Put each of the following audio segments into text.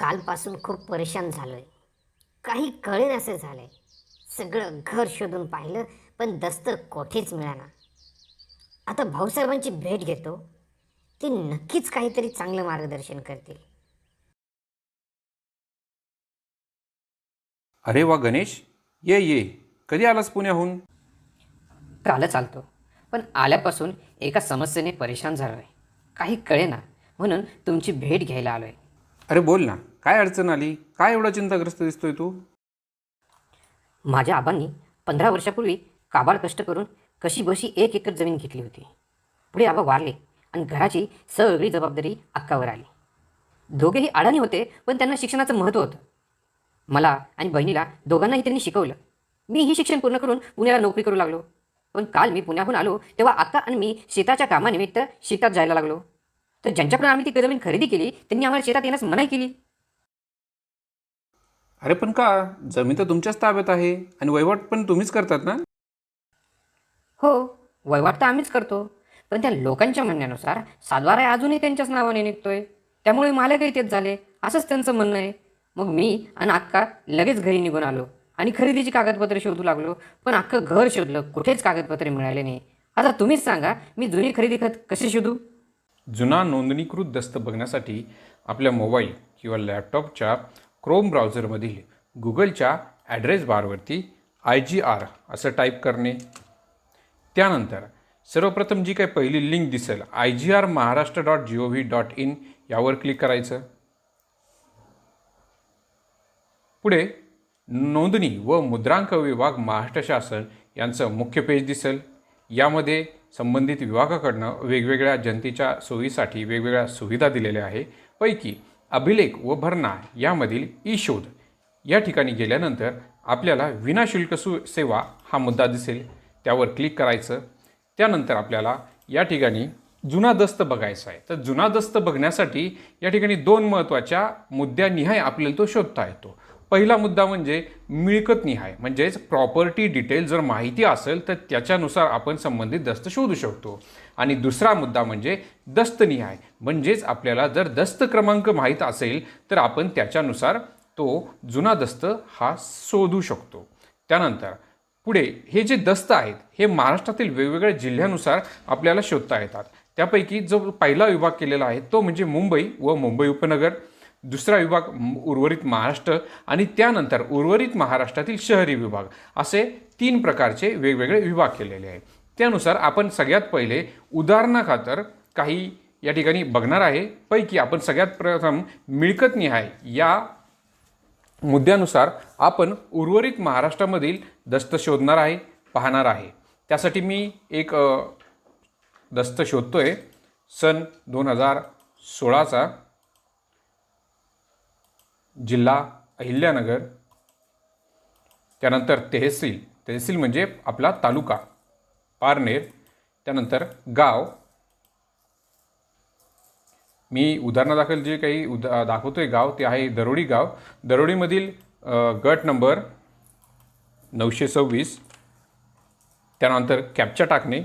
कालपासून खूप परेशान झालोय. काही कळेनासे झालंय. सगळं घर शोधून पाहिलं पण दस्त कोठेच मिळाना. आता भाऊसाहेबांची भेट घेतो. ते नक्कीच काहीतरी चांगलं मार्गदर्शन करतील. अरे वा गणेश. ये ये. कधी आलास पुण्याहून? कालच आलतो. पण आल्यापासून एका समस्येने परेशान झालो आहे काही कळेना. म्हणून तुमची भेट घ्यायला आलो आहे अरे बोल ना काय अडचण आली? काय एवढा चिंताग्रस्त दिसतोय तू? माझ्या आबांनी पंधरा वर्षापूर्वी काबाड कष्ट करून कशी बशी एक एकर जमीन घेतली होती. पुढे आबा वारले आणि घराची सगळी जबाबदारी अक्कावर आली. दोघेही अडाणी होते पण त्यांना शिक्षणाचं महत्त्व होतं. मला आणि बहिणीला दोघांनाही त्यांनी शिकवलं. मीही शिक्षण पूर्ण करून पुण्याला नोकरी करू लागलो. पण काल मी पुण्याहून आलो तेव्हा अक्का आणि मी शेताच्या कामानिमित्त शेतात जायला लागलो. तर ज्यांच्याकडून आम्ही ती जमीन खरेदी केली त्यांनी आम्हाला शेतात येण्यास मनाई केली. अरे पण का? जमीन तर तुमच्याच ताब्यात आहे आणि वहिवाट पण तुम्हीच करतात ना? हो वहिवाट तर आम्हीच करतो. पण त्या लोकांच्या म्हणण्यानुसार सातबारा अजूनही त्यांच्याच नावाने निघतोय. त्यामुळे मालकही तेच झाले. असंच त्यांचं म्हणणं आहे. मग मी आणि अक्का लगेच घरी निघून आलो आणि खरेदीची कागदपत्रे शोधू लागलो. पण अख्खं घर शोधलं. कुठेच कागदपत्रे मिळाले नाही. आता तुम्हीच सांगा मी जुनी खरेदी खत कसे शोधू? जुना नोंदणीकृत दस्त बघण्यासाठी आपल्या मोबाईल किंवा लॅपटॉपच्या क्रोम ब्राउझरमधील गुगलच्या ॲड्रेस बारवरती आय जी आर असं टाईप करणे. त्यानंतर सर्वप्रथम जी काही पहिली लिंक दिसेल I G R Maharashtra dot G O V dot in यावर क्लिक करायचं. पुढे नोंदणी व मुद्रांक विभाग महाराष्ट्र शासन यांचं मुख्य पेज दिसेल. यामध्ये संबंधित विभागाकडनं वेगवेगळ्या जनतेच्या सोयीसाठी वेगवेगळ्या सुविधा दिलेल्या आहे. पैकी अभिलेख व भरणा यामधील ई शोध या ठिकाणी गेल्यानंतर आपल्याला विनाशुल्क सु सेवा हा मुद्दा दिसेल. त्यावर क्लिक करायचं. त्यानंतर आपल्याला या ठिकाणी जुना दस्त बघायचा आहे. तर जुना दस्त बघण्यासाठी या ठिकाणी दोन महत्त्वाच्या मुद्द्यानिहाय आपल्याला तो शोधता येतो. पहिला मुद्दा म्हणजे मिळकत निहाय म्हणजेच प्रॉपर्टी डिटेल जर माहिती असेल तर त्याच्यानुसार आपण संबंधित दस्त शोधू शकतो. आणि दुसरा मुद्दा म्हणजे दस्तनिहाय म्हणजेच आपल्याला जर दस्त क्रमांक माहीत असेल तर आपण त्याच्यानुसार तो जुना दस्त हा शोधू शकतो. त्यानंतर पुढे हे जे दस्त आहेत हे महाराष्ट्रातील वेगवेगळ्या जिल्ह्यानुसार आपल्याला शोधता येतात. त्यापैकी जो पहिला विभाग केलेला आहे तो म्हणजे मुंबई व मुंबई उपनगर. दुसरा विभाग उर्वरित महाराष्ट्र आणि त्यानंतर उर्वरित महाराष्ट्रातील शहरी विभाग असे तीन प्रकारचे वेगवेगळे विभाग केलेले आहे त्यानुसार आपण सगळ्यात पहिले उदाहरणाखातर काही या ठिकाणी बघणार आहे. पैकी आपण सगळ्यात प्रथम मिळकत निहाय या मुद्द्यानुसार आपण उर्वरित महाराष्ट्रामधील दस्त शोधणार आहे पाहणार आहे. त्यासाठी मी एक दस्त शोधतो आहे सन दोन हजार सोळाचा. जिल्हा अहिल्यानगर त्यानंतर तहसील. तहसील म्हणजे आपला तालुका. पारनेर त्यानंतर गाव. मी उदाहरणादाखल जे काही उदा दाखवतो आहे गाव ते आहे दरोडी गाव. दरोडीमधील गट नंबर नऊशे सव्वीस. त्यानंतर कॅप्चा टाकणे.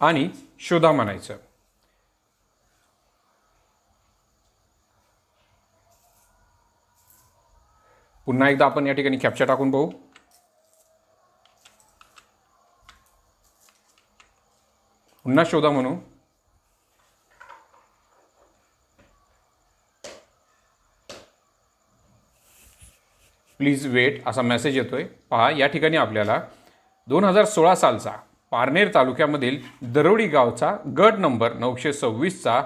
आणि शोधा म्हणायचं. पुन्हा एकदा आपण या ठिकाणी कॅप्चा टाकून पाहू पुन्हा शोधा म्हणू. प्लीज वेट असा मेसेज येतोय. पहा या ठिकाणी आपल्याला दोन हजार सोळा सालचा पारनेर तालुक्यामधील दरोडी गावचा गट नंबर नऊशे सव्वीसचा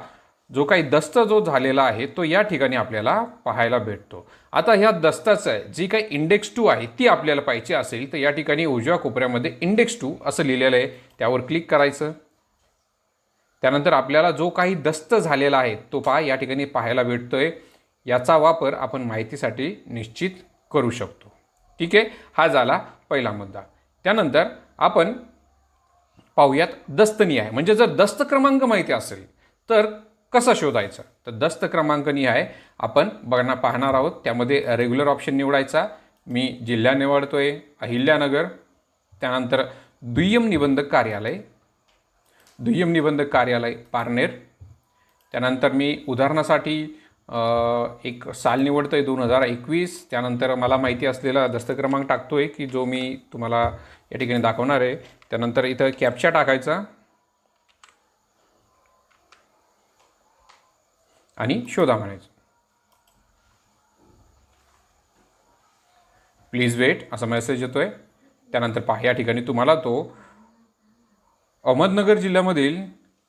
जो काही दस्त जो झालेला आहे तो या ठिकाणी आपल्याला पाहायला भेटतो. आता ह्या दस्ताचं जी काही इंडेक्स टू आहे ती आपल्याला पाहिजे असेल तर या ठिकाणी उजव्या कोपऱ्यामध्ये इंडेक्स टू असं लिहिलेलं आहे. त्यावर क्लिक करायचं. त्यानंतर आपल्याला जो काही दस्त झालेला आहे तो पहा या ठिकाणी पाहायला भेटतोय. याचा वापर आपण माहितीसाठी निश्चित करू शकतो. ठीक आहे? हा झाला पहिला मुद्दा. त्यानंतर आपण पाहूयात दस्तनिहाय म्हणजे जर दस्त क्रमांक माहिती असेल तर कसा शोधायचा? तर दस्त क्रमांक निहाय आपण बघणार पाहणार आहोत. त्यामध्ये रेग्युलर ऑप्शन निवडायचा. मी जिल्हा आहे अहिल्यानगर त्यानंतर दुय्यम निबंधक कार्यालय दुय्यम निबंधक कार्यालय पारनेर. त्यानंतर मी उदाहरणासाठी एक साल निवडतो आहे दोन हजार एकवीस. त्यानंतर मला माहिती असलेला दस्त क्रमांक टाकतो आहे की जो मी तुम्हाला या ठिकाणी दाखवणार आहे. त्यानंतर इथं कॅप्चा टाकायचा. आणि शोधा म्हणायचं. प्लीज वेट असा मेसेज येतोय. त्यानंतर पहा या ठिकाणी तुम्हाला तो अहमदनगर जिल्ह्यामधील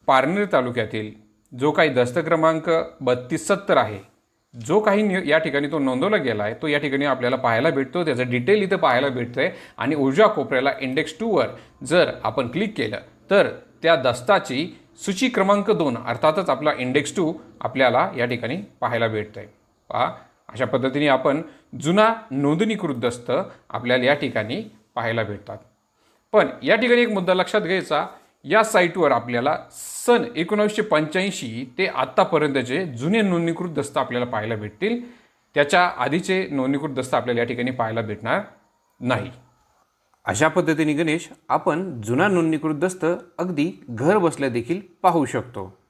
पारनेर तालुक्यातील जो काही दस्त क्रमांक बत्तीस सत्तर आहे जो काही या ठिकाणी तो नोंदवला गेला आहे तो या ठिकाणी आपल्याला पाहायला भेटतो त्याचं डिटेल इथं पाहायला भेटतं आहे आणि ऊर्जा कोपऱ्याला इंडेक्स टूवर जर आपण क्लिक केलं तर त्या दस्ताची सूची क्रमांक दोन अर्थातच आपला इंडेक्स टू आपल्याला या ठिकाणी पाहायला भेटतं आहे पहा अशा पद्धतीने आपण जुना नोंदणीकृत दस्त आपल्याला या ठिकाणी पाहायला भेटतात. पण या ठिकाणी एक मुद्दा लक्षात घ्यायचा या साईटवर आपल्याला सन एकोणावीसशे पंच्याऐंशी ते आत्तापर्यंतचे जुने नोंदणीकृत दस्त आपल्याला पाहायला भेटतील त्याच्या आधीचे नोंदणीकृत दस्त आपल्याला या ठिकाणी पाहायला भेटणार नाही. अशा पद्धतीने गणेश आपण जुना नोंदणीकृत दस्त अगदी घर बसल्या देखील पाहू शकतो.